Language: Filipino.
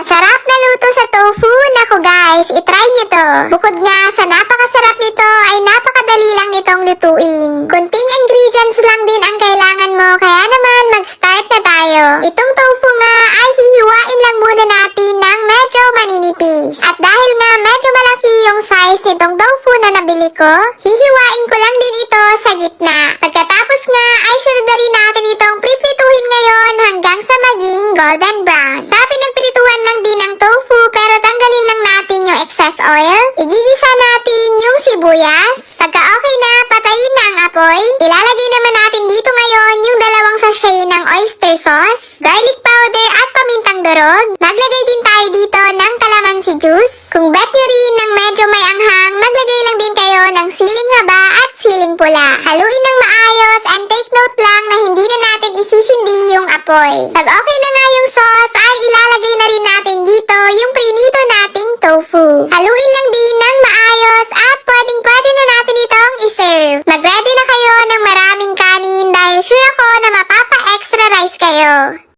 Masarap na luto sa tofu. Naku guys, itry nyo to. Bukod nga sa napakasarap nito, ay napakadali lang nitong lutuin. Kunting ingredients lang din ang kailangan mo, kaya naman mag-start na tayo. Itong tofu nga ay hihiwain lang muna natin ng medyo maninipis. At dahil nga medyo malaki yung size nitong tofu na nabili ko, hihiwain ko lang din ito sa gitna. Pagkatapos nga ay sunod na rin natin itong pripituhin ngayon hanggang sa maging golden brown. Oyster sauce, garlic powder at pamintang durog. Maglagay din tayo dito ng calamansi juice. Kung bet nyo rin ng medyo may anghang, maglagay lang din kayo ng siling haba at siling pula. Haluin ng maayos and take note lang na hindi na natin isisindi yung apoy. Pag okay magpapa-extra rice kayo.